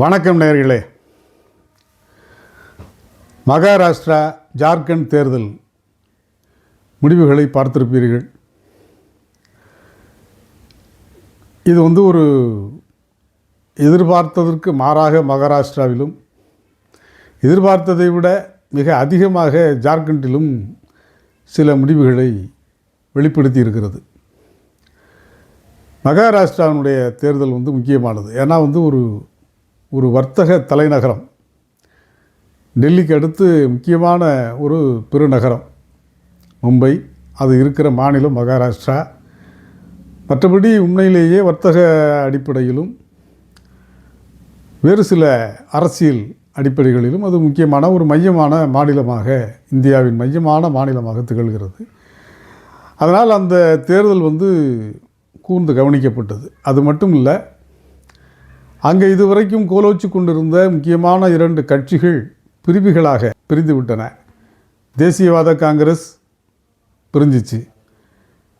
வணக்கம் நேர்களே மகாராஷ்டிரா ஜார்க்கண்ட் தேர்தல் முடிவுகளை பார்த்திருப்பீர்கள். இது வந்து ஒரு எதிர்பார்த்ததற்கு மாறாக மகாராஷ்டிராவிலும் எதிர்பார்த்ததை விட மிக அதிகமாக ஜார்க்கண்டிலும் சில முடிவுகளை வெளிப்படுத்தி இருக்கிறது மகாராஷ்டிராவினுடைய தேர்தல் வந்து முக்கியமானது. ஏன்னா வந்து ஒரு ஒரு வர்த்தக தலைநகரம். டெல்லிக்கு அடுத்து முக்கியமான ஒரு பெருநகரம். மும்பை அது இருக்கிற மாநிலம் மகாராஷ்டிரா. மற்றபடி உண்மையிலேயே வர்த்தக அடிப்படையிலும் வேறு சில அரசியல் அடிப்படைகளிலும் அது முக்கியமான ஒரு மையமான மாநிலமாக இந்தியாவின் மையமான மாநிலமாக திகழ்கிறது. அதனால் அந்த தேர்தல் வந்து கூர்ந்து கவனிக்கப்பட்டது. அது மட்டும் இல்லை அங்கே இதுவரைக்கும் கோலோச்சு கொண்டிருந்த முக்கியமான இரண்டு கட்சிகள் பிரிவுகளாக பிரிந்துவிட்டன. தேசியவாத காங்கிரஸ் பிரிஞ்சிச்சு.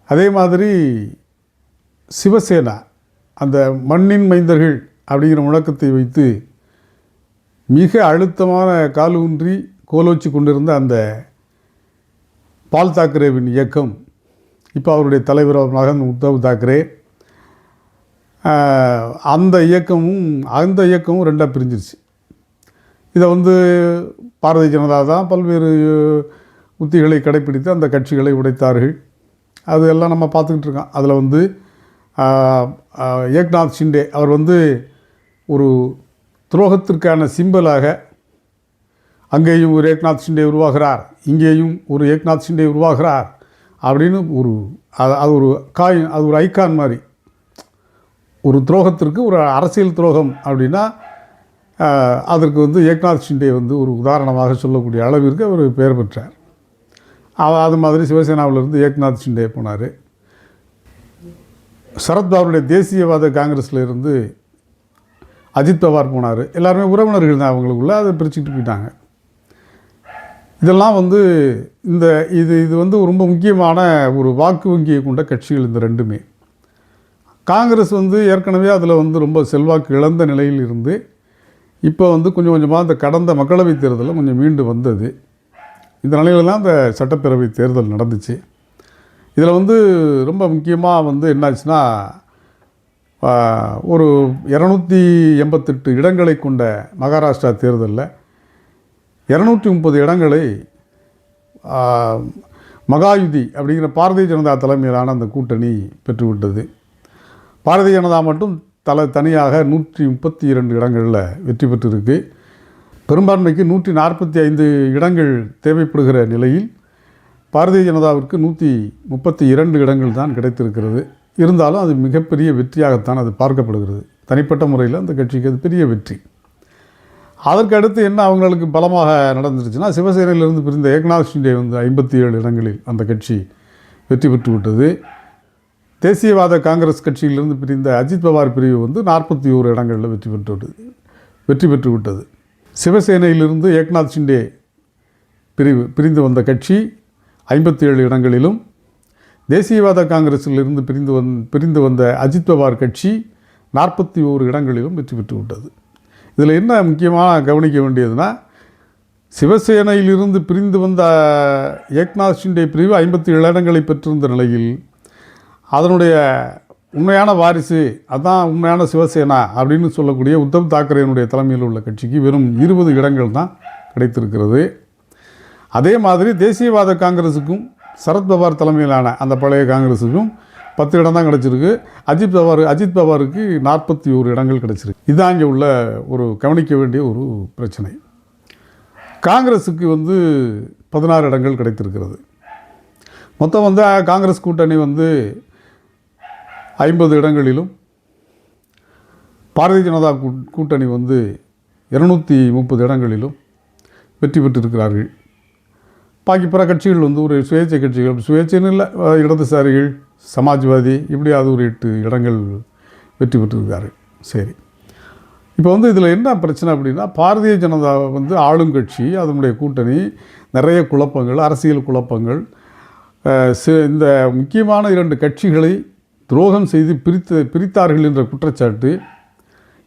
அதே மாதிரி சிவசேனா அந்த மண்ணின் மைந்தர்கள் அப்படிங்கிற முழக்கத்தை வைத்து மிக அழுத்தமான காலூன்றி கோலோச்சி கொண்டிருந்த அந்த பால் தாக்கரேவின் இயக்கம் இப்போ அவருடைய தலைவர் மகன் உத்தவ் தாக்கரே அந்த இயக்கமும் அந்த இயக்கமும் ரெண்டாக பிரிஞ்சிருச்சு. இதை வந்து பாரதிய ஜனதா தான் பல்வேறு உத்திகளை கடைப்பிடித்து அந்த கட்சிகளை உடைத்தார்கள். அது எல்லாம் நம்ம பார்த்துக்கிட்டு இருக்கோம். அதில் வந்து ஏக்நாத் ஷிண்டே அவர் வந்து ஒரு துரோகத்திற்கான சிம்பலாக அங்கேயும் ஒரு ஏக்நாத் ஷிண்டே உருவாகிறார் இங்கேயும் ஒரு ஏக்நாத் ஷிண்டே உருவாகிறார் அப்படின்னு ஒரு அது அது ஒரு காயின் அது ஒரு ஐக்கான் மாதிரி ஒரு துரோகத்திற்கு ஒரு அரசியல் துரோகம் அப்படின்னா அதற்கு வந்து ஏக்நாத் ஷிண்டே வந்து ஒரு உதாரணமாக சொல்லக்கூடிய அளவிற்கு அவர் பெயர் பெற்றார். அது மாதிரி சிவசேனாவிலிருந்து ஏக்நாத் ஷிண்டே போனார். சரத்பவாருடைய தேசியவாத காங்கிரஸில் இருந்து அஜித் பவார் போனார். எல்லாருமே உறவினர்கள் தான் அவங்களுக்குள்ள அதை பிரிச்சுக்கிட்டு போயிட்டாங்க. இதெல்லாம் வந்து இந்த இது இது வந்து ரொம்ப முக்கியமான ஒரு வாக்கு வங்கியை கொண்ட கட்சிகள் இந்த ரெண்டுமே. காங்கிரஸ் வந்து ஏற்கனவே அதில் வந்து ரொம்ப செல்வாக்கு இழந்த நிலையில் இருந்து இப்போ வந்து கொஞ்சம் கொஞ்சமாக இந்த கடந்த மக்களவைத் தேர்தலில் கொஞ்சம் மீண்டு வந்தது. இந்த நிலையில் தான் அந்த சட்டப்பேரவை தேர்தல் நடந்துச்சு. இதில் வந்து ரொம்ப முக்கியமாக வந்து என்னாச்சுன்னா ஒரு இரநூத்தி எண்பத்தெட்டு இடங்களை கொண்ட மகாராஷ்டிரா தேர்தலில் இரநூற்றி முப்பது இடங்களை மகாயுதி அப்படிங்கிற பாரதிய ஜனதா தலைமையிலான அந்த கூட்டணி பெற்றுவிட்டது. பாரதிய ஜனதா மட்டும் தலை தனியாக நூற்றி முப்பத்தி இரண்டு இடங்களில் வெற்றி பெற்றிருக்கு. பெரும்பான்மைக்கு நூற்றி நாற்பத்தி ஐந்து இடங்கள் தேவைப்படுகிற நிலையில் பாரதிய ஜனதாவிற்கு நூற்றி முப்பத்தி இரண்டு இடங்கள் தான் கிடைத்திருக்கிறது. இருந்தாலும் அது மிகப்பெரிய வெற்றியாகத்தான் அது பார்க்கப்படுகிறது. தனிப்பட்ட முறையில் அந்த கட்சிக்கு அது பெரிய வெற்றி. அதற்கு அடுத்து என்ன அவங்களுக்கு பலமாக நடந்துருச்சுன்னா சிவசேனையிலிருந்து பிரிந்த ஏக்நாத் ஷிண்டே வந்து ஐம்பத்தி ஏழு இடங்களில் அந்த கட்சி வெற்றி பெற்று விட்டது தேசியவாத காங்கிரஸ் கட்சியிலிருந்து பிரிந்த அஜித் பவார் பிரிவு வந்து நாற்பத்தி ஓரு இடங்களில் வெற்றி பெற்றுவிட்டது. வெற்றி பெற்று விட்டது சிவசேனையிலிருந்து ஏக்நாத் ஷிண்டே பிரிவு பிரிந்து வந்த கட்சி ஐம்பத்தி ஏழு இடங்களிலும் தேசியவாத காங்கிரஸிலிருந்து பிரிந்து வந் பிரிந்து வந்த அஜித் பவார் கட்சி நாற்பத்தி ஓரு இடங்களிலும் வெற்றி பெற்று விட்டது இதில் என்ன முக்கியமாக கவனிக்க வேண்டியதுன்னா சிவசேனையிலிருந்து பிரிந்து வந்த ஏக்நாத் ஷிண்டே பிரிவு ஐம்பத்தி ஏழு இடங்களை பெற்றிருந்த நிலையில் அதனுடைய உண்மையான வாரிசு அதான் உண்மையான சிவசேனா அப்படின்னு சொல்லக்கூடிய உத்தவ் தாக்கரேனுடைய தலைமையில் உள்ள கட்சிக்கு வெறும் இருபது இடங்கள் தான் கிடைத்திருக்கிறது. அதே மாதிரி தேசியவாத காங்கிரஸுக்கும் சரத்பவார் தலைமையிலான அந்த பழைய காங்கிரஸுக்கும் பத்து இடம் தான் கிடச்சிருக்கு. அஜித் பவார் அஜித் பவாருக்கு நாற்பத்தி ஓரு இடங்கள் கிடச்சிருக்கு. இதுதான் இங்கே உள்ள ஒரு கவனிக்க வேண்டிய ஒரு பிரச்சனை. காங்கிரஸுக்கு வந்து பதினாறு இடங்கள் கிடைத்திருக்கிறது. மொத்தம் வந்து காங்கிரஸ் கூட்டணி வந்து ஐம்பது இடங்களிலும் பாரதிய ஜனதா கூட்டணி வந்து இருநூற்றி முப்பது இடங்களிலும் வெற்றி பெற்றிருக்கிறார்கள். பாக்கி பிற கட்சிகள் வந்து ஒரு சுயேட்சை கட்சிகள் சுயேட்சைன்னு இல்லை இடதுசாரிகள் சமாஜ்வாதி இப்படி அது ஒரு எட்டு இடங்கள் வெற்றி பெற்றிருக்கிறார்கள். சரி. இப்போ வந்து இதில் என்ன பிரச்சனை அப்படின்னா பாரதிய ஜனதா வந்து ஆளுங்கட்சி அதனுடைய கூட்டணி நிறைய குழப்பங்கள் அரசியல் குழப்பங்கள் இந்த முக்கியமான இரண்டு கட்சிகளை துரோகம் செய்து பிரித்து பிரித்தார்கள் என்ற குற்றச்சாட்டு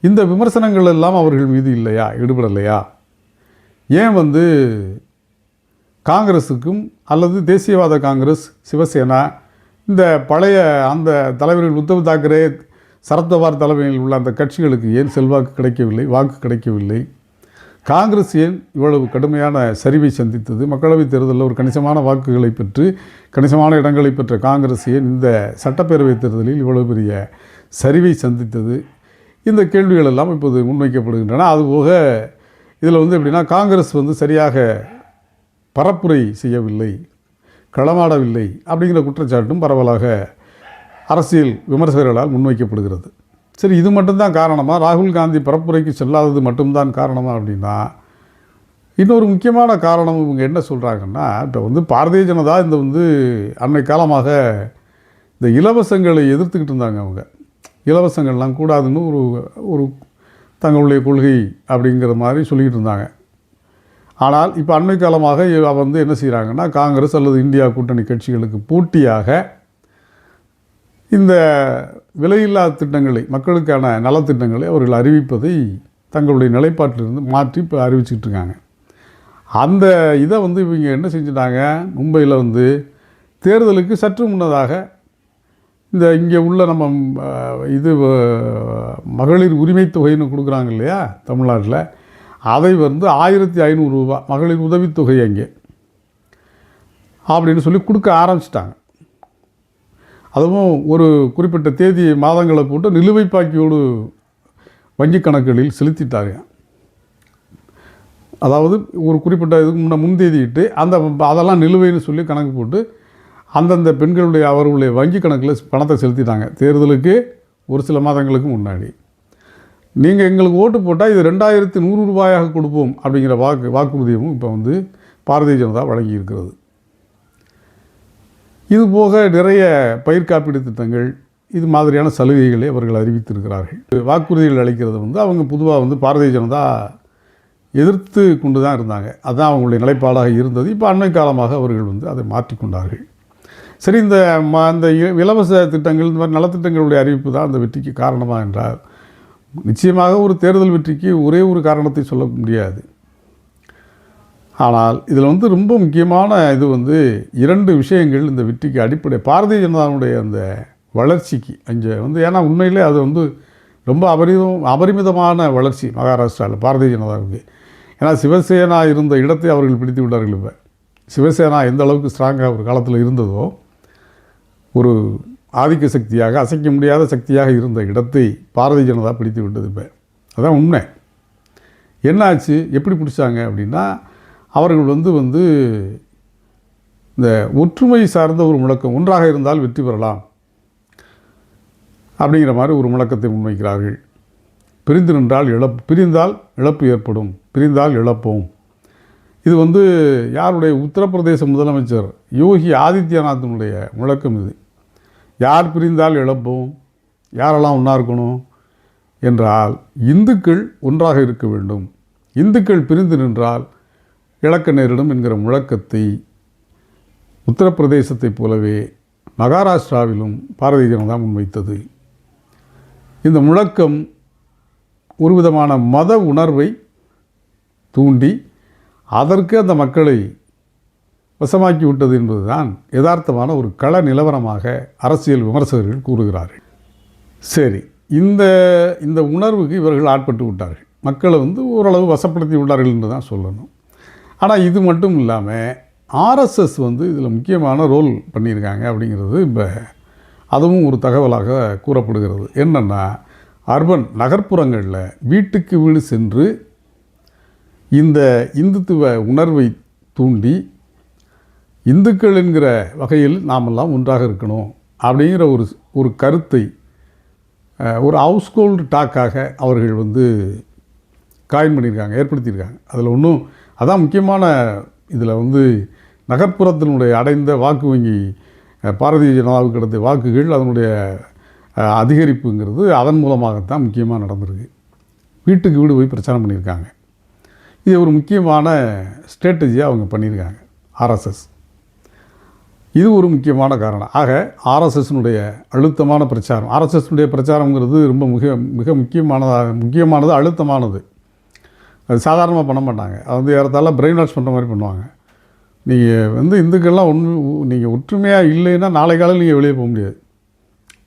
இந்த விமர்சனங்கள் எல்லாம் அவர்கள் மீது இல்லையா? ஈடுபடலையா? ஏன் வந்து காங்கிரஸுக்கும் அல்லது தேசியவாத காங்கிரஸ் சிவசேனா இந்த பழைய அந்த தலைவர்கள் உத்தவ் தாக்கரே சரத்பவார் தலைமையில் உள்ள அந்த கட்சிகளுக்கு ஏன் செல்வாக்கு கிடைக்கவில்லை வாக்கு கிடைக்கவில்லை? காங்கிரஸ் ஏன் இவ்வளவு கடுமையான சரிவை சந்தித்தது? மக்களவைத் தேர்தலில் ஒரு கணிசமான வாக்குகளை பெற்று கணிசமான இடங்களை பெற்ற காங்கிரஸ் ஏன் இந்த சட்டப்பேரவைத் தேர்தலில் இவ்வளவு பெரிய சரிவை சந்தித்தது? இந்த கேள்விகள் எல்லாம் இப்போது முன்வைக்கப்படுகின்றன. அதுபோக இதில் வந்து எப்படின்னா காங்கிரஸ் வந்து சரியாக பரப்புரை செய்யவில்லை களமாடவில்லை அப்படிங்கிற குற்றச்சாட்டும் பரவலாக அரசியல் விமர்சகர்களால் முன்வைக்கப்படுகிறது. சரி இது மட்டும்தான் காரணமாக ராகுல் காந்தி பரப்புரைக்கு செல்லாதது மட்டும்தான் காரணமாக அப்படின்னா இன்னொரு முக்கியமான காரணம் இவங்க என்ன சொல்கிறாங்கன்னா இப்போ வந்து பாரதிய ஜனதா இந்த வந்து அன்னை காலமாக இந்த இலவசங்களை எதிர்த்துக்கிட்டு இருந்தாங்க அவங்க. இலவசங்கள்லாம் கூடாதுன்னு ஒரு ஒரு தங்களுடைய கொள்கை அப்படிங்கிற மாதிரி சொல்லிக்கிட்டு இருந்தாங்க. ஆனால் இப்போ அண்மை காலமாக வந்து என்ன செய்கிறாங்கன்னா காங்கிரஸ் அல்லது இந்தியா கூட்டணி கட்சிகளுக்கு போட்டியாக இந்த விலையில்லா திட்டங்களை மக்களுக்கான நலத்திட்டங்களை அவர்கள் அறிவிப்பதை தங்களுடைய நிலைப்பாட்டிலிருந்து மாற்றி இப்போ அறிவிச்சிட்டு இருக்காங்க அந்த இதை வந்து இவங்க என்ன செஞ்சுட்டாங்க? மும்பையில் வந்து தேர்தலுக்கு சற்று முன்னதாக இந்த இங்கே உள்ள நம்ம இது மகளிர் உரிமை தொகைன்னு கொடுக்குறாங்க இல்லையா? தமிழ்நாட்டில். அதை வந்து ஆயிரத்தி ஐநூறு ரூபா மகளிர் உதவித்தொகை அங்கே. அப்படின்னு சொல்லி கொடுக்க ஆரம்பிச்சிட்டாங்க. அதுவும் ஒரு குறிப்பிட்ட தேதி மாதங்களை போட்டு நிலுவை பாக்கியோடு வங்கி கணக்குகளில் செலுத்திட்டாங்க அதாவது ஒரு குறிப்பிட்ட இதுக்கு முன்னே முன்தேதியிட்டு அந்த அதெல்லாம் நிலுவைன்னு சொல்லி கணக்கு போட்டு அந்தந்த பெண்களுடைய அவர்களுடைய வங்கி கணக்கில் பணத்தை செலுத்திட்டாங்க. தேர்தலுக்கு ஒரு சில மாதங்களுக்கு முன்னாடி. நீங்கள் எங்களுக்கு ஓட்டு போட்டால் இது ரெண்டாயிரத்தி நூறு ரூபாயாக கொடுப்போம் அப்படிங்கிற வாக்கு வாக்குறுதியும் இப்போ வந்து பாரதிய ஜனதா வழங்கி இருக்கிறது இது போக நிறைய பயிர் காப்பீடு திட்டங்கள் இது மாதிரியான சலுகைகளை அவர்கள் அறிவித்திருக்கிறார்கள். வாக்குறுதிகள் அளிக்கிறது வந்து அவங்க பொதுவாக வந்து பாரதிய ஜனதா எதிர்த்து கொண்டு தான் இருந்தாங்க. அதுதான் அவங்களுடைய நிலைப்பாடாக இருந்தது. இப்போ அண்மை காலமாக அவர்கள் வந்து அதை மாற்றிக்கொண்டார்கள் சரி இந்த ம அந்த இ- இலவச திட்டங்கள் இந்த மாதிரி நலத்திட்டங்களுடைய அறிவிப்பு தான் அந்த வெற்றிக்கு காரணமாக என்றால் நிச்சயமாக ஒரு தேர்தல் வெற்றிக்கு ஒரே ஒரு காரணத்தை சொல்ல முடியாது. ஆனால் இதில் வந்து ரொம்ப முக்கியமான இது வந்து இரண்டு விஷயங்கள் இந்த வெற்றிக்கு அடிப்படை. பாரதிய ஜனதாவுடைய அந்த வளர்ச்சிக்கு அங்கே வந்து ஏன்னா உண்மையிலே அது வந்து ரொம்ப அபரிதம் அபரிமிதமான வளர்ச்சி மகாராஷ்டிராவில் பாரதிய ஜனதாவுக்கு. ஏன்னா சிவசேனா இருந்த இடத்தை அவர்கள் பிடித்து விட்டார்கள் இப்போ. சிவசேனா எந்த அளவுக்கு ஸ்ட்ராங்காக ஒரு காலத்தில் இருந்ததோ ஒரு ஆதிக்க சக்தியாக அசைக்க முடியாத சக்தியாக இருந்த இடத்தை பாரதிய ஜனதா பிடித்து விட்டது இப்போ. அதான் உண்மை. என்னாச்சு? எப்படி பிடிச்சாங்க அப்படின்னா அவர்கள் வந்து வந்து இந்த ஒற்றுமை சார்ந்த ஒரு முழக்கம் ஒன்றாக இருந்தால் வெற்றி பெறலாம் அப்படிங்கிற மாதிரி ஒரு முழக்கத்தை முன்வைக்கிறார்கள். பிரிந்து நின்றால் இழப்பு பிரிந்தால் இழப்பு ஏற்படும் பிரிந்தால் இழப்போம். இது வந்து யாருடைய உத்தரப்பிரதேச முதலமைச்சர் யோகி ஆதித்யநாத்தினுடைய முழக்கம் இது. யார் பிரிந்தால் இழப்போம் யாரெல்லாம் ஒன்றா இருக்கணும் என்றால் இந்துக்கள் ஒன்றாக இருக்க வேண்டும். இந்துக்கள் பிரிந்து நின்றால் இழக்க நேரிடும் என்கிற முழக்கத்தை உத்தரப்பிரதேசத்தைப் போலவே மகாராஷ்டிராவிலும் பாரதிய ஜனதா முன்வைத்தது. இந்த முழக்கம் ஒரு விதமான மத உணர்வை தூண்டி அதற்கு அந்த மக்களை வசமாக்கி விட்டது என்பதுதான் யதார்த்தமான ஒரு கள நிலவரமாக அரசியல் விமர்சகர்கள் கூறுகிறார்கள். சரி இந்த இந்த உணர்வுக்கு இவர்கள் ஆட்பட்டு விட்டார்கள். மக்களை வந்து ஓரளவு வசப்படுத்தி விட்டார்கள் என்று தான் சொல்லணும். ஆனால் இது மட்டும் இல்லாமல் ஆர்எஸ்எஸ் வந்து இதில் முக்கியமான ரோல் பண்ணியிருக்காங்க அப்படிங்கிறது இப்போ அதுவும் ஒரு தகவலாக கூறப்படுகிறது. என்னென்னா அர்பன் நகர்ப்புறங்களில் வீட்டுக்கு வீடு சென்று இந்த இந்துத்துவ உணர்வை தூண்டி இந்துக்கள் என்கிற வகையில் நாமெல்லாம் ஒன்றாக இருக்கணும் அப்படிங்கிற ஒரு ஒரு கருத்தை ஒரு ஹவுஸ்கோல்டு டாக்காக அவர்கள் வந்து காயின் பண்ணியிருக்காங்க ஏற்படுத்தியிருக்காங்க. அதில் ஒன்றும் அதான் முக்கியமான இதில் வந்து நகர்ப்புறத்தினுடைய அடைந்த வாக்கு வங்கி பாரதிய ஜனதாவுக்கு கிடைத்த வாக்குகள் அதனுடைய அதிகரிப்புங்கிறது அதன் மூலமாகத்தான் முக்கியமாக நடந்திருக்கு. வீட்டுக்கு வீடு போய் பிரச்சாரம் பண்ணியிருக்காங்க. இது ஒரு முக்கியமான ஸ்ட்ராட்டஜியாக அவங்க பண்ணியிருக்காங்க ஆர்எஸ்எஸ் இது ஒரு முக்கியமான காரணம். ஆக ஆர்எஸ்எஸ்னுடைய அழுத்தமான பிரச்சாரம் ஆர்எஸ்எஸ்னுடைய பிரச்சாரங்கிறது ரொம்ப மிக மிக முக்கியமானதாக முக்கியமானது அழுத்தமானது. அது சாதாரணமாக பண்ண மாட்டாங்க. அது வந்து ஏறத்தால பிரெயின் வாஷ் பண்ணுற மாதிரி பண்ணுவாங்க. நீங்கள் வந்து இந்துக்கள்லாம் ஒன்று நீங்கள் ஒற்றுமையாக இல்லைன்னா நாளை காலையில் நீங்கள் வெளியே போக முடியாது.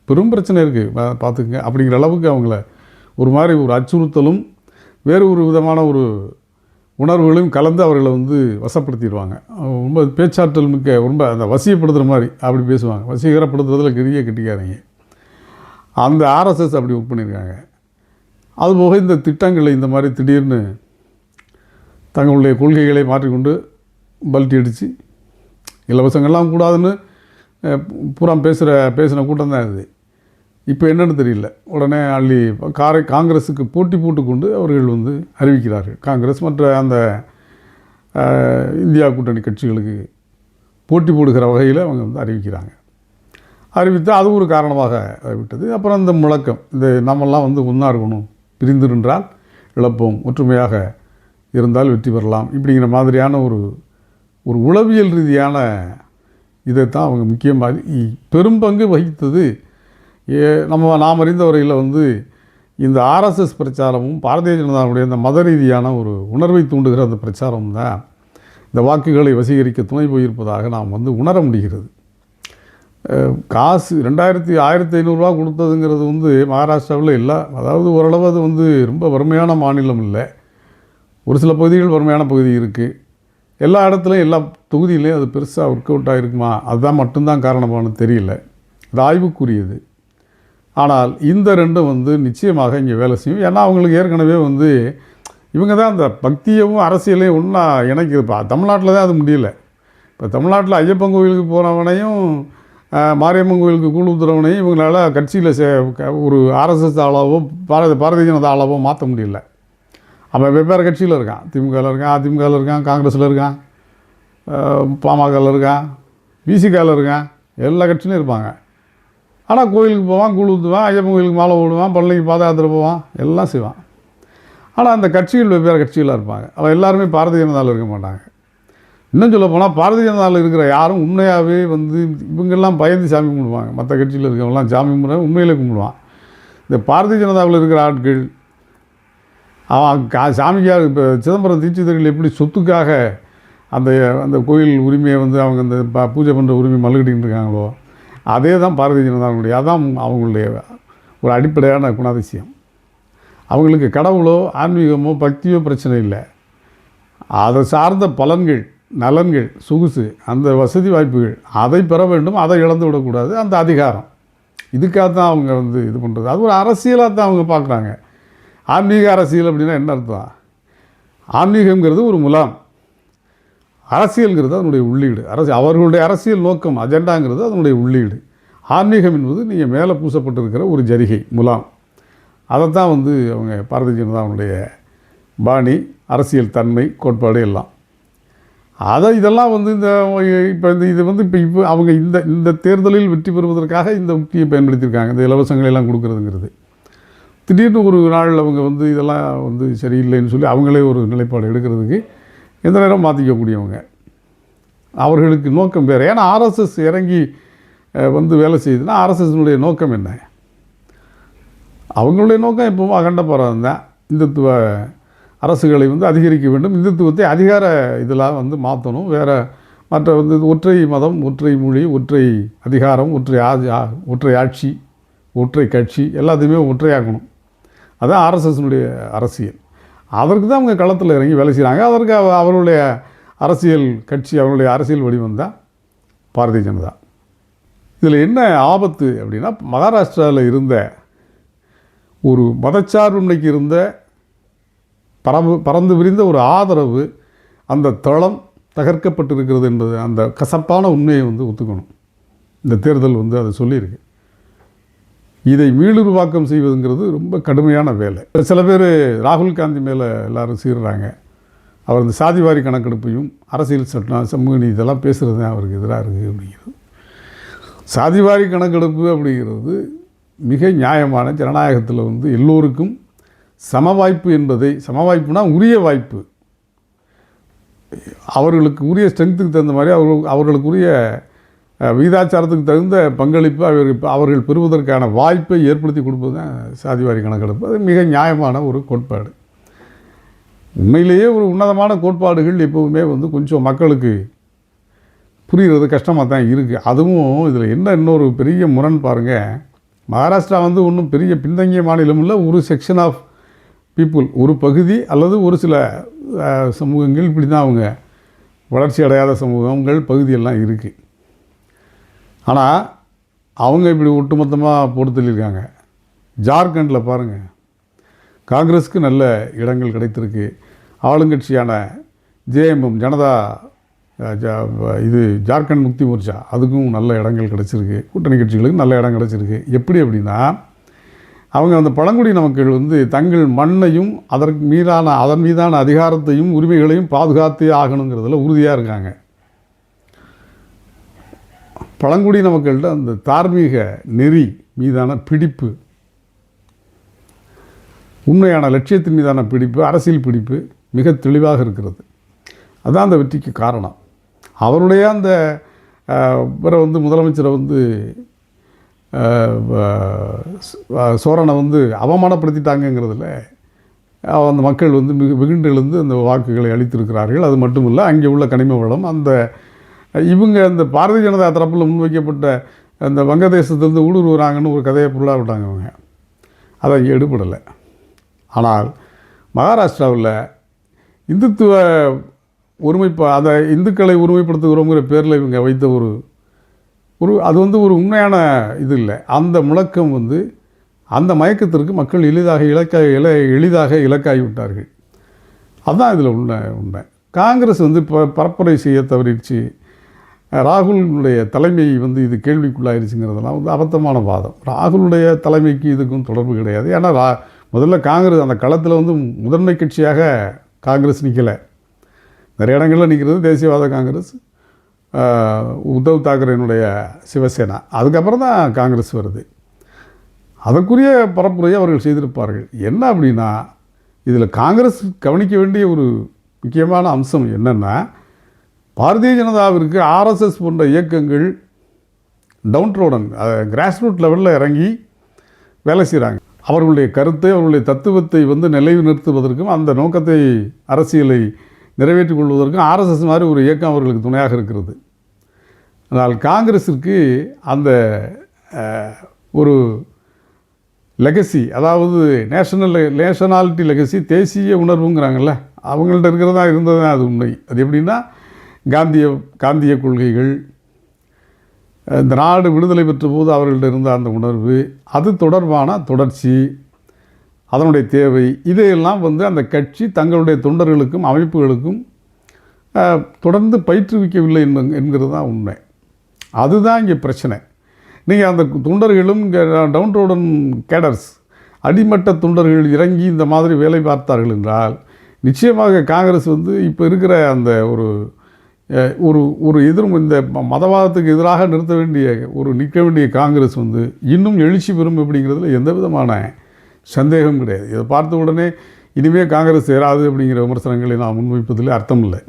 பெரும் பிரச்சனை இருக்குது பார்த்துக்குங்க. அப்படிங்கிற அளவுக்கு அவங்கள ஒரு மாதிரி ஒரு அச்சுறுத்தலும் வேறு ஒரு விதமான ஒரு உணர்வுகளையும் கலந்து அவர்களை வந்து வசப்படுத்திடுவாங்க. அவங்க ரொம்ப பேச்சாற்றல் மிக்க ரொம்ப அந்த வசியப்படுத்துகிற மாதிரி அப்படி பேசுவாங்க. வசீகரப்படுத்துறதுல பெரிய கட்டிக்காரங்க அந்த ஆர்எஸ்எஸ் அப்படி ஒர்க் பண்ணியிருக்காங்க. அதுபோக இந்த திட்டங்களை இந்த மாதிரி திடீர்னு தங்களுடைய கொள்கைகளை மாற்றிக்கொண்டு பல்ட்டி அடித்து இலவசங்கள்லாம் கூடாதுன்னு பூரா பேசுகிற பேசின கூட்டம் தான் இது. இப்போ என்னன்னு தெரியல. உடனே அள்ளி காரை காங்கிரஸுக்கு போட்டி போட்டுக்கொண்டு அவர்கள் வந்து அறிவிக்கிறார்கள். காங்கிரஸ் மற்ற அந்த இந்தியா கூட்டணி கட்சிகளுக்கு போட்டி போடுகிற வகையில் அவங்க வந்து அறிவிக்கிறாங்க. அறிவித்து அது ஒரு காரணமாக விட்டது. அப்புறம் இந்த முழக்கம் இந்த நம்மெல்லாம் வந்து ஒன்றா இருக்கணும் பிரிந்து நின்றால் இழப்போம் ஒற்றுமையாக இருந்தால் வெற்றி பெறலாம். இப்படிங்கிற மாதிரியான ஒரு ஒரு உளவியல் ரீதியான இதைத்தான் அவங்க முக்கியமாக இ- பெரும்பங்கு வகித்தது. ஏ நம்ம நாம் அறிந்த வரையில் வந்து இந்த ஆர்எஸ்எஸ் பிரச்சாரமும் பாரதிய ஜனதாவுடைய இந்த மத ரீதியான ஒரு உணர்வை தூண்டுகிற அந்த பிரச்சாரம் தான் இந்த வாக்குகளை வசீகரிக்க துணை போயிருப்பதாக நாம் வந்து உணர முடிகிறது. காசு ரெண்டாயிரத்தி ஆயிரத்தி ஐநூறுரூவா கொடுத்ததுங்கிறது வந்து மகாராஷ்டிராவில் இல்லை. அதாவது ஓரளவு அது வந்து ரொம்ப வறுமையான மாநிலம் இல்லை. ஒரு சில பகுதிகள் வறுமையான பகுதி இருக்குது எல்லா இடத்துலையும் எல்லா தொகுதியிலையும் அது பெருசாக ஒர்க் அவுட் ஆகிருக்குமா அதுதான் மட்டும்தான் காரணமானு தெரியல. அது ஆய்வுக்குரியது. ஆனால் இந்த ரெண்டும் வந்து நிச்சயமாக இங்கே வேலை செய்யும். ஏன்னா அவங்களுக்கு ஏற்கனவே வந்து இவங்க தான் அந்த பக்தியவும் அரசியலையும் ஒன்றா இணைக்கிறப்பா தமிழ்நாட்டில் தான் அது முடியல. இப்போ தமிழ்நாட்டில் ஐயப்பன் கோவிலுக்கு போனவனையும் மாரியம்மன் கோயிலுக்கு கூழ் ஊத்துறவனையும் இவங்களால் கட்சியில் சே ஒரு ஆர்எஸ்எஸ் ஆளாவோ பாரத பாரதிய ஜனதா ஆளாவோ மாற்ற முடியல. அவன் வெவ்வேறு கட்சியில் இருக்கான். திமுகவில் இருக்கான் அதிமுகவில் இருக்கான் காங்கிரஸில் இருக்கான் பாமகவில் இருக்கான் விசிகாவில் இருக்கான். எல்லா கட்சியிலும் இருப்பாங்க. ஆனால் கோயிலுக்கு போவான் கூழ் ஊற்றுவான் ஐயப்பன் கோயிலுக்கு மாலை போடுவான் பள்ளிக்கு பாத யாத்திரை போவான் எல்லாம் செய்வான். ஆனால் அந்த கட்சிகள் வெவ்வேறு கட்சிகளாக இருப்பாங்க. அவன் எல்லாருமே பாரதிய ஜனதாவில் இருக்க மாட்டாங்க. இன்னும் சொல்ல போனால் பாரதிய ஜனதாவில் இருக்கிற யாரும் உண்மையாகவே வந்து இவங்கெல்லாம் பயந்து சாமி கும்பிடுவாங்க. மற்ற கட்சியில் இருக்கிறவங்களாம் சாமி கும்பிட உண்மையிலே கும்பிடுவான். இந்த பாரதிய ஜனதாவில் இருக்கிற ஆட்கள் அவன் கா சாமிக்கார் இப்போ சிதம்பரம் தீட்சிதர்கள் எப்படி சொத்துக்காக அந்த அந்த கோயில் உரிமையை வந்து அவங்க அந்த ப- பூஜை பண்ணுற உரிமை மல்லுகிட்டு இருக்காங்களோ அதே தான் பாரதிய ஜனதாவுடைய அதான் அவங்களுடைய ஒரு அடிப்படையான குணாதிசயம். அவங்களுக்கு கடவுளோ ஆன்மீகமோ பக்தியோ பிரச்சனை இல்லை. அதை சார்ந்த பலன்கள் நலன்கள் சொகுசு அந்த வசதி வாய்ப்புகள் அதை பெற வேண்டும் அதை இழந்து விடக்கூடாது அந்த அதிகாரம். இதுக்காக தான் அவங்க வந்து இது பண்ணுறது அது ஒரு அரசியலாக தான் அவங்க பார்க்குறாங்க. ஆன்மீக அரசியல் அப்படின்னா என்ன அர்த்தம்? ஆன்மீகங்கிறது ஒரு முலாம். அரசியல்ங்கிறது அதனுடைய உள்ளீடு. அரசு அவர்களுடைய அரசியல் நோக்கம் அஜெண்டாங்கிறது அதனுடைய உள்ளீடு. ஆன்மீகம் என்பது நீங்கள் மேலே பூசப்பட்டிருக்கிற ஒரு ஜரிகை முலாம். அதைத்தான் வந்து அவங்க பாரதிய ஜனதாவுடைய பாணி அரசியல் தன்மை கோட்பாடு எல்லாம். அதை இதெல்லாம் வந்து இந்த இப்போ இந்த இது வந்து இப்போ இப்போ அவங்க இந்த இந்த தேர்தலில் வெற்றி பெறுவதற்காக இந்த உக்தியை பயன்படுத்தியிருக்காங்க. இந்த இலவசங்களை எல்லாம் திடீர்னு ஒரு நாள் அவங்க வந்து இதெல்லாம் வந்து சரியில்லைன்னு சொல்லி அவங்களே ஒரு நிலைப்பாடு எடுக்கிறதுக்கு எந்த நேரம் மாற்றிக்கக்கூடியவங்க அவர்களுக்கு நோக்கம் வேறு. ஏன்னா ஆர்எஸ்எஸ் இறங்கி வந்து வேலை செய்யுதுன்னா ஆர்எஸ்எஸ்னுடைய நோக்கம் என்ன? அவங்களுடைய நோக்கம் எப்பவும் அகண்ட தான். இந்துத்துவ அரசுகளை வந்து அதிகரிக்க வேண்டும். இந்துத்துவத்தை அதிகார இதெல்லாம் வந்து மாற்றணும் வேறு மற்ற வந்து ஒற்றை மதம் ஒற்றை மொழி ஒற்றை அதிகாரம் ஒற்றை ஆ- ஆ- ஒற்றை ஆட்சி ஒற்றை கட்சி எல்லாத்தையுமே ஒற்றையாக்கணும். அதான் ஆர்எஸ்எஸ்னுடைய அரசியல். அதற்கு தான் அவங்க களத்தில் இறங்கி வேலை செய்கிறாங்க அதற்கு அவருடைய அவர்களுடைய அரசியல் கட்சி அவர்களுடைய அரசியல் வடிவம் தான் பாரதிய ஜனதா. இதில் என்ன ஆபத்து அப்படின்னா மகாராஷ்டிராவில் இருந்த ஒரு மதச்சார்பின்மைக்கு இருந்த பரவு பறந்து விரிந்த ஒரு ஆதரவு அந்த தளம் தகர்க்கப்பட்டிருக்கிறது என்பது அந்த கசப்பான உண்மையை வந்து ஒத்துக்கணும். இந்த தேர்தல் வந்து அதை சொல்லியிருக்கு. இதை மீளுருவாக்கம் செய்வதுங்கிறது ரொம்ப கடுமையான வேலை. சில பேர் ராகுல் காந்தி மேலே எல்லாரும் சீர்றாங்க. அவர் இந்த சாதிவாரி கணக்கெடுப்பையும் அரசியல் சட்டம் சமூக நீதி இதெல்லாம் பேசுகிறது தான் அவருக்கு எதிராக இருக்குது அப்படிங்கிறது. சாதிவாரி கணக்கெடுப்பு அப்படிங்கிறது மிக நியாயமான ஜனநாயகத்தில் வந்து எல்லோருக்கும் சம வாய்ப்பு என்பதை சம வாய்ப்புனா உரிய வாய்ப்பு. அவர்களுக்கு உரிய ஸ்ட்ரென்த்துக்கு தகுந்த மாதிரி அவர்கள் அவர்களுக்குரிய விகிதாச்சாரத்துக்கு தகுந்த பங்களிப்பு அவர்கள் அவர்கள் பெறுவதற்கான வாய்ப்பை ஏற்படுத்தி கொடுப்பது தான் சாதிவாரி கணக்கெடுப்பு. அது மிக நியாயமான ஒரு கோட்பாடு. உண்மையிலேயே ஒரு உன்னதமான கோட்பாடுகள் எப்போவுமே வந்து கொஞ்சம் மக்களுக்கு புரிகிறது கஷ்டமாக தான் இருக்குது அதுவும் இதில் என்ன இன்னொரு பெரிய முரண் பாருங்கள் மகாராஷ்டிரா வந்து ஒன்றும் பெரிய பின்தங்கிய மாநிலம் இல்லை ஒரு செக்ஷன் ஆஃப் பீப்புள் ஒரு பகுதி அல்லது ஒரு சில சமூகங்கள் இப்படி தான் அவங்க வளர்ச்சி அடையாத சமூகங்கள் பகுதியெல்லாம் இருக்குது ஆனால் அவங்க இப்படி ஒட்டுமொத்தமாக போட்டு தள்ளியிருக்காங்க. ஜார்க்கண்டில் பாருங்கள் காங்கிரஸுக்கு நல்ல இடங்கள் கிடைத்திருக்கு. ஆளுங்கட்சியான ஜேஎம்எம் ஜனதா ஜா- இது ஜார்க்கண்ட் முக்தி மோர்ச்சா அதுக்கும் நல்ல இடங்கள் கிடச்சிருக்கு. கூட்டணி கட்சிகளுக்கு நல்ல இடம் கிடச்சிருக்கு. எப்படி அப்படின்னா அவங்க அந்த பழங்குடியின மக்கள் வந்து தங்கள் மண்ணையும் அதற்கு மீதான அதன் மீதான அதிகாரத்தையும் உரிமைகளையும் பாதுகாத்தே ஆகணுங்கிறதுல உறுதியாக இருக்காங்க. பழங்குடியின மக்கள்கிட்ட அந்த தார்மீக நெறி மீதான பிடிப்பு உண்மையான லட்சியத்தின் மீதான பிடிப்பு அரசியல் பிடிப்பு மிக தெளிவாக இருக்கிறது. அதுதான் அந்த வெற்றிக்கு காரணம். அவருடைய அந்த பிற இவரை வந்து முதலமைச்சரை வந்து சோரனை வந்து அவமானப்படுத்திட்டாங்கங்கிறதுல அந்த மக்கள் வந்து மிக வெகுண்டெழுந்து அந்த வாக்குகளை அளித்திருக்கிறார்கள். அது மட்டும் இல்லை அங்கே உள்ள கனிம வளம் அந்த இவங்க இந்த பாரதிய ஜனதா தரப்பில் முன்வைக்கப்பட்ட அந்த வங்கதேசத்திலேருந்து ஊடுருவுறாங்கன்னு ஒரு கதையை பொருளாக விட்டாங்க அவங்க அதை இங்கே எடுபடலை. ஆனால் மகாராஷ்டிராவில் இந்துத்துவ ஒருமைப்பா அதை இந்துக்களை ஒருமைப்படுத்துகிறோங்கிற பேரில் இவங்க வைத்த ஒரு ஒரு அது வந்து ஒரு உண்மையான இது இல்லை. அந்த முழக்கம் வந்து அந்த மயக்கத்திற்கு மக்கள் எளிதாக இலக்க இல எளிதாக இலக்காகி விட்டார்கள். அதுதான் இதில் உண்மை உண்மை. காங்கிரஸ் வந்து இப்போ பரப்புரை செய்ய தவறிடுச்சு. ராகுலுடைய தலைமை வந்து இது கேள்விக்குள்ளாயிருச்சுங்கிறதெல்லாம் வந்து அபத்தமான வாதம். ராகுலுடைய தலைமைக்கு இதுக்கும் தொடர்பு கிடையாது. ஏன்னா ரா முதல்ல காங்கிரஸ் அந்த களத்தில் வந்து முதன்மை கட்சியாக காங்கிரஸ் நிற்கலை நிறைய இடங்களில் நிற்கிறது தேசியவாத காங்கிரஸ் உத்தவ் தாக்கரேனுடைய சிவசேனா. அதுக்கப்புறம் தான் காங்கிரஸ் வருது. அதற்குரிய பரப்புரையை அவர்கள் செய்திருப்பார்கள். என்ன அப்படின்னா இதில் காங்கிரஸ் கவனிக்க வேண்டிய ஒரு முக்கியமான அம்சம் என்னென்னா பாரதிய ஜனதாவிற்கு ஆர்எஸ்எஸ் போன்ற இயக்கங்கள் டவுன் ரோடன் கிராஸ் ரூட் லெவலில் இறங்கி வேலை செய்கிறாங்க அவர்களுடைய கருத்தை அவர்களுடைய தத்துவத்தை வந்து நிலைநிறுத்துவதற்கும் அந்த நோக்கத்தை அரசியலை நிறைவேற்றிக் கொள்வதற்கும் ஆர்எஸ்எஸ் மாதிரி ஒரு இயக்கம் அவர்களுக்கு துணையாக இருக்கிறது. ஆனால் காங்கிரஸிற்கு அந்த ஒரு லெகசி அதாவது நேஷனல் நேஷனாலிட்டி லெகசி தேசிய உணர்வுங்கிறாங்கல்ல அவங்கள்ட்ட இருக்கிறதா இருந்தது தான் அது உண்மை. அது எப்படின்னா காந்திய காந்திய கொள்கைகள் இந்த நாடு விடுதலை பெற்ற போது அவர்கள்ட்ட இருந்த அந்த உணர்வு அது தொடர்பான தொடர்ச்சி அதனுடைய தேவை இதையெல்லாம் வந்து அந்த கட்சி தங்களுடைய தொண்டர்களுக்கும் அமைப்புகளுக்கும் தொடர்ந்து பயிற்றுவிக்கவில்லை என்ப என்கிறது தான் உண்மை. அதுதான் இங்கே பிரச்சனை. நீங்கள் அந்த தொண்டர்களும் இங்கே டவுன் ரோடன் கேடர்ஸ் அடிமட்ட தொண்டர்கள் இறங்கி இந்த மாதிரி வேலை பார்த்தார்கள் என்றால் நிச்சயமாக காங்கிரஸ் வந்து இப்போ இருக்கிற அந்த ஒரு ஒரு ஒரு எதிரும் இந்த ம- மதவாதத்துக்கு எதிராக நிறுத்த வேண்டிய ஒரு நிற்க வேண்டிய காங்கிரஸ் வந்து இன்னும் எழுச்சி பெறும் அப்படிங்கிறதுல எந்த விதமான சந்தேகம் கிடையாது. இதை பார்த்த உடனே இனிமேல் காங்கிரஸ் சேராது அப்படிங்கிற விமர்சனங்களை நான் முன்வைப்பதில் அர்த்தம் இல்லை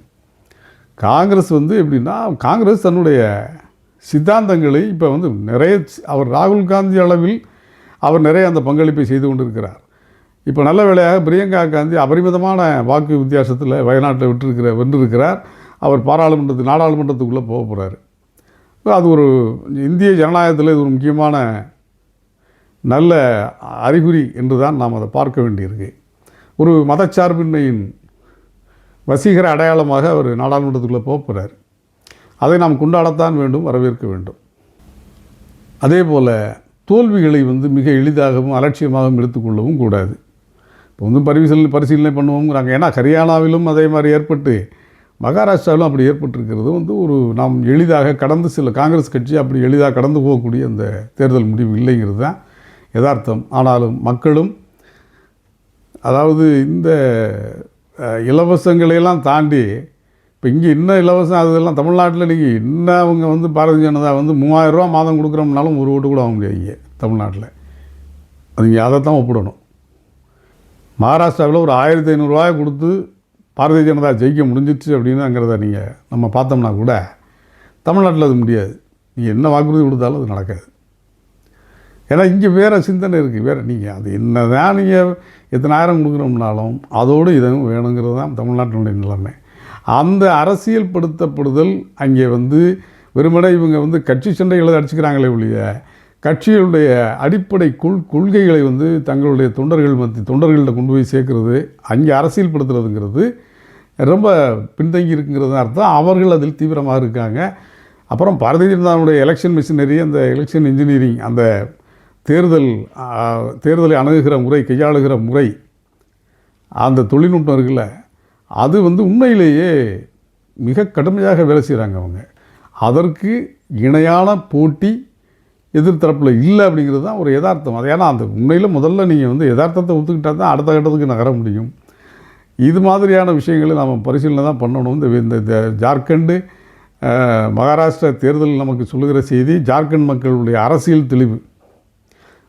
காங்கிரஸ் வந்து எப்படின்னா காங்கிரஸ் தன்னுடைய சித்தாந்தங்களை இப்போ வந்து நிறைய அவர் ராகுல் காந்தி அளவில் அவர் நிறைய அந்த பங்களிப்பை செய்து கொண்டிருக்கிறார். இப்போ நல்ல வேளையாக பிரியங்கா காந்தி அபரிமிதமான வாக்கு வித்தியாசத்தில் வயநாட்டில் விட்டிருக்கிற வென்றிருக்கிறார். அவர் பாராளுமன்றத்து நாடாளுமன்றத்துக்குள்ளே போக போகிறாரு அது ஒரு இந்திய ஜனநாயகத்தில் இது ஒரு முக்கியமான நல்ல அறிகுறி என்று தான் நாம் அதை பார்க்க வேண்டியிருக்கு. ஒரு மதச்சார்பின்மையின் வசீகர அடையாளமாக அவர் நாடாளுமன்றத்துக்குள்ளே போக போகிறார் அதை நாம் கொண்டாடத்தான் வேண்டும் வரவேற்க வேண்டும். அதே போல் தோல்விகளை வந்து மிக எளிதாகவும் அலட்சியமாகவும் எடுத்துக்கொள்ளவும் கூடாது. இப்போ வந்து பரிசீலனை பரிசீலனை பண்ணுவோங்கிறாங்க ஏன்னா ஹரியானாவிலும் அதே மாதிரி ஏற்பட்டு மகாராஷ்டிராவிலும் அப்படி ஏற்பட்டிருக்கிறது. வந்து ஒரு நாம் எளிதாக கடந்து சில காங்கிரஸ் கட்சி அப்படி எளிதாக கடந்து போகக்கூடிய அந்த தேர்தல் முடிவு இல்லைங்கிறது தான் யதார்த்தம். ஆனாலும் மக்களும் அதாவது இந்த இலவசங்களையெல்லாம் தாண்டி இப்போ இங்கே இன்னும் இலவசம் அதெல்லாம் தமிழ்நாட்டில் நீங்கள் இன்னும் அவங்க வந்து பாரதிய ஜனதா வந்து மூவாயிரரூவா மாதம் கொடுக்குறோம்னாலும் ஒரு ஓட்டு கூட வாங்க முடியாது இங்கே தமிழ்நாட்டில். அது இங்கே அதை தான் ஒப்பிடணும். மகாராஷ்டிராவில் ஒரு ஆயிரத்தி ஐநூறுரூவாய் கொடுத்து பாரதிய ஜனதா ஜெயிக்க முடிஞ்சிச்சு அப்படின்னுங்கிறத நீங்கள் நம்ம பார்த்தோம்னா கூட தமிழ்நாட்டில் அது முடியாது. நீங்கள் என்ன வாக்குறுதி கொடுத்தாலும் அது நடக்காது. ஏன்னா இங்கே வேறு சிந்தனை இருக்குது வேறு நீங்கள் அது என்ன தான் நீங்கள் எத்தனாயிரம் கொடுக்குறோம்னாலும் அதோடு இதுவும் வேணுங்கிறது தான் தமிழ்நாட்டினுடைய நிலைமை. அந்த அரசியல் படுத்தப்படுதல் அங்கே வந்து வெறுமனே இவங்க வந்து கட்சி சண்டைகளை அடிச்சுக்கிறாங்களே ஒழிய கட்சிகளுடைய அடிப்படை கொள் கொள்கைகளை வந்து தங்களுடைய தொண்டர்கள் மத்தி தொண்டர்கள்ட்ட கொண்டு போய் சேர்க்குறது அங்கே அரசியல் படுத்துறதுங்கிறது ரொம்ப பின்தங்கி இருக்குங்கிறது அர்த்தம். அவர்கள் அதில் தீவிரமாக இருக்காங்க. அப்புறம் பாரதிய ஜனதாவுடைய எலெக்ஷன் மிஷினரி அந்த எலெக்ஷன் இன்ஜினியரிங் அந்த தேர்தல் தேர்தலை அணுகுகிற முறை கையாளுகிற முறை அந்த தொழில்நுட்பம் இருக்குல்ல அது வந்து உண்மையிலேயே மிக கடுமையாக வேலை செய்கிறாங்க அவங்க. அதற்கு இணையான போட்டி எதிர்த்தரப்பில் இல்லை அப்படிங்கிறது தான் ஒரு யதார்த்தம். அது ஏன்னா அந்த உண்மையில் முதல்ல நீங்கள் வந்து யதார்த்தத்தை ஒத்துக்கிட்டால் தான் அடுத்த கட்டத்துக்கு நகர முடியும். இது மாதிரியான விஷயங்களை நாம் பரிசீலனை தான் பண்ணணும். இந்த இந்த ஜார்க்கண்டு மகாராஷ்டிரா தேர்தல் நமக்கு சொல்லுகிற செய்தி ஜார்க்கண்ட் மக்களுடைய அரசியல் தெளிவு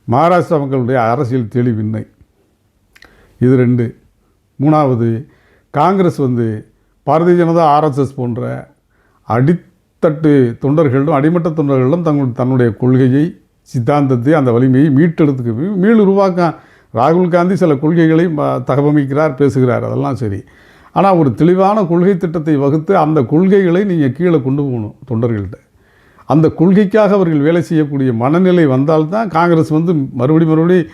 மகாராஷ்டிரா மக்களுடைய அரசியல் தெளிவின்மை. இது ரெண்டு. மூணாவது காங்கிரஸ் வந்து பாரதிய ஜனதா ஆர்எஸ்எஸ் போன்ற அடித்தட்டு தொண்டர்களும் அடிமட்ட தொண்டர்களும் தங்கள் தன்னுடைய கொள்கையை சித்தாந்தத்தை அந்த வலிமையை மீட்டெடுத்துக்க மீள் உருவாக்க ராகுல் காந்தி சில கொள்கைகளை தகவமைக்கிறார் பேசுகிறார் அதெல்லாம் சரி. ஆனால் ஒரு தெளிவான கொள்கை திட்டத்தை வகுத்து அந்த கொள்கைகளை நீங்கள் கீழே கொண்டு போகணும் தொண்டர்கள்ட்ட. அந்த கொள்கைக்காக அவர்கள் வேலை செய்யக்கூடிய மனநிலை வந்தால்தான் காங்கிரஸ் வந்து மறுபடி மறுபடி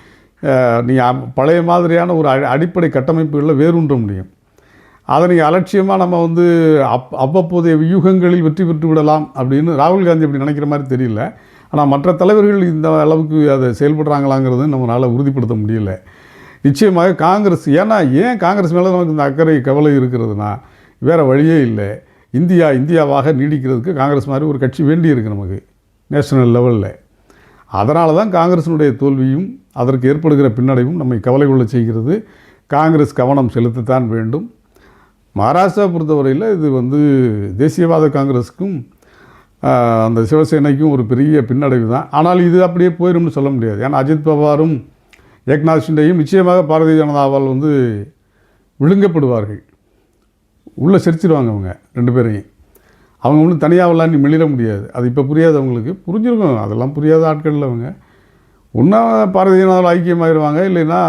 நீங்கள் பழைய மாதிரியான ஒரு அடி- அடிப்படை கட்டமைப்புகளில் வேரூன்ற முடியும். அதை நீங்கள் அலட்சியமாக நம்ம வந்து அப் அவ்வப்போதைய வியூகங்களில் வெற்றி பெற்று விடலாம் அப்படின்னு ராகுல் காந்தி அப்படி நினைக்கிற மாதிரி தெரியல. ஆனால் மற்ற தலைவர்கள் இந்த அளவுக்கு அதை செயல்படுறாங்களாங்கிறது நம்மளால் உறுதிப்படுத்த முடியல. நிச்சயமாக காங்கிரஸ் ஏன்னா ஏன் காங்கிரஸ் மேலே நமக்கு இந்த அக்கறை கவலை இருக்கிறதுனா வேறு வழியே இல்லை. இந்தியா இந்தியாவாக நீடிக்கிறதுக்கு காங்கிரஸ் மாதிரி ஒரு கட்சி வேண்டி இருக்கு நமக்கு நேஷனல் லெவலில். அதனால தான் காங்கிரஸினுடைய தோல்வியும் அதற்கு ஏற்படுகிற பின்னடைவும் நம்மை கவலை கொள்ள செய்கிறது. காங்கிரஸ் கவனம் செலுத்தத்தான் வேண்டும். மகாராஷ்டிரா பொறுத்தவரையில் இது வந்து தேசியவாத காங்கிரஸுக்கும் அந்த சிவசேனைக்கும் ஒரு பெரிய பின்னடைவு தான். ஆனால் இது அப்படியே போயிடும்னு சொல்ல முடியாது. ஏன்னா அஜித் பவாரும் ஏக்நாத் ஷிண்டேயும் நிச்சயமாக பாரதிய ஜனதாவால் வந்து விழுங்கப்படுவார்கள். உள்ளே சிரிச்சிருவாங்க அவங்க ரெண்டு பேரையும். அவங்க ஒன்றும் தனியாக விளாண்டு மெளிர முடியாது. அது இப்போ புரியாது அவங்களுக்கு புரிஞ்சிருக்கும். அதெல்லாம் புரியாத ஆட்கள் அவங்க. ஒன்றா பாரதிய ஜனதாவில் ஐக்கியமாகிடுவாங்க இல்லைன்னா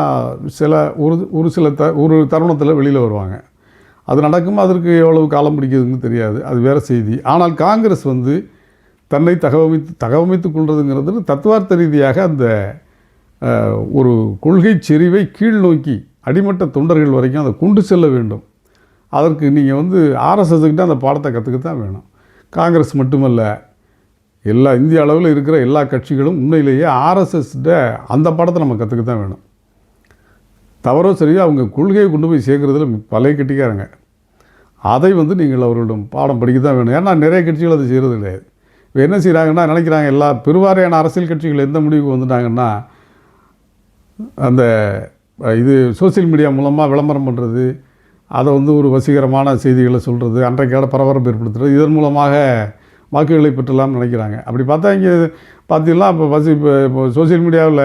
சில ஒரு ஒரு சில த ஒரு தருணத்தில் வெளியில் வருவாங்க. அது நடக்கும்? அதற்கு எவ்வளவு காலம் பிடிக்குதுன்னு தெரியாது. அது வேறு செய்தி. ஆனால் காங்கிரஸ் வந்து தன்னை தகவமைத்து தகவமைத்து கொள்வதுங்கிறது தத்துவார்த்த ரீதியாக அந்த ஒரு கொள்கை செறிவை கீழ் நோக்கி அடிமட்ட தொண்டர்கள் வரைக்கும் அதை கொண்டு செல்ல வேண்டும். அதற்கு நீங்கள் வந்து ஆர்எஸ்எஸ்கிட்ட அந்த பாடத்தை கற்றுக்க தான் வேணும். காங்கிரஸ் மட்டுமல்ல எல்லா இந்திய அளவில் இருக்கிற எல்லா கட்சிகளும் உண்மையிலேயே ஆர்எஸ்எஸ்கிட்ட அந்த பாடத்தை நம்ம கற்றுக்க தான் வேணும். தவறோ சரியோ அவங்க கொள்கையை கொண்டு போய் சேர்க்குறதுல பழைய கட்டிக்காரங்க. அதை வந்து நீங்கள் அவர்களிடம் பாடம் படிக்க தான் வேணும். ஏன்னா நிறைய கட்சிகள் அதை செய்கிறது கிடையாது இப்போ என்ன செய்கிறாங்கன்னா நினைக்கிறாங்க எல்லா பெருவாரியான அரசியல் கட்சிகள் எந்த முடிவுக்கு வந்துட்டாங்கன்னா அந்த இது சோஷியல் மீடியா மூலமாக விளம்பரம் பண்ணுறது அதை வந்து ஒரு வசீகரமான செய்திகளை சொல்கிறது அன்றைக்கோட பரபரப்பு ஏற்படுத்துறது இதன் மூலமாக வாக்குகளை பெற்றலாம்னு நினைக்கிறாங்க. அப்படி பார்த்தா இங்கே பார்த்தீங்கன்னா இப்போ வசி இப்போ இப்போ சோஷியல் மீடியாவில்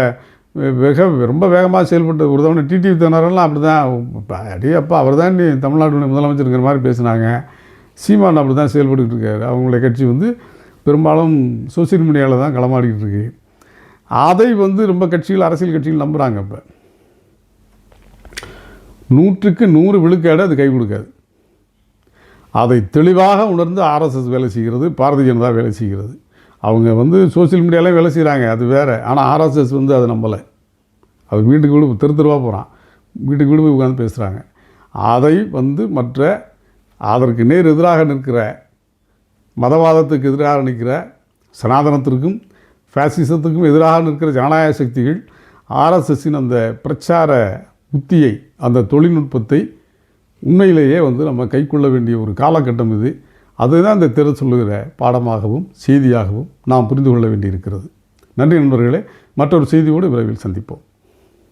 வெக ரொம்ப வேகமாக செயல்பட்டு ஒரு தவணை டிடிவி தினரெல்லாம் அப்படி தான் அடியே அப்பா அவர் தான் நீ தமிழ்நாடு முதலமைச்சருங்கிற மாதிரி பேசுனாங்க. சீமான் அப்படி தான் செயல்பட்டுக்கிட்டு இருக்காரு. அவங்களுடைய கட்சி வந்து பெரும்பாலும் சோஷியல் மீடியாவில் தான் களமாடிக்கிட்டு இருக்கு. அதை வந்து ரொம்ப கட்சிகள் அரசியல் கட்சிகள் நம்புகிறாங்க இப்போ. நூற்றுக்கு நூறு விழுக்காடு அது கை கொடுக்காது. அதை தெளிவாக உணர்ந்து ஆர்எஸ்எஸ் வேலை செய்கிறது பாரதிய ஜனதா வேலை செய்கிறது. அவங்க வந்து சோஷியல் மீடியாவிலே வேலை செய்கிறாங்க அது வேறு. ஆனால் ஆர்எஸ்எஸ் வந்து அதை நம்பலை. அது வீட்டுக்கு வீடு தெரு தெருவாக போகிறான் வீட்டுக்கு வீடு போய் உட்காந்து பேசுகிறாங்க அதை வந்து மற்ற அதற்கு நேர் எதிராக நிற்கிற மதவாதத்துக்கு எதிராக நிற்கிற சனாதனத்திற்கும் ஃபேசிசத்துக்கும் எதிராக நிற்கிற ஜனநாயக சக்திகள் ஆர்எஸ்எஸ்ஸின் அந்த பிரச்சார உத்தியை அந்த தொழில்நுட்பத்தை உண்மையிலேயே வந்து நம்ம கைக்கொள்ள வேண்டிய ஒரு காலகட்டம் இது. அதுதான் இந்த தெரு சொல்லுகிற பாடமாகவும் செய்தியாகவும் நாம் புரிந்து கொள்ள வேண்டியிருக்கிறது. நன்றி நண்பர்களே மற்றொரு செய்தியோடு விரைவில் சந்திப்போம்.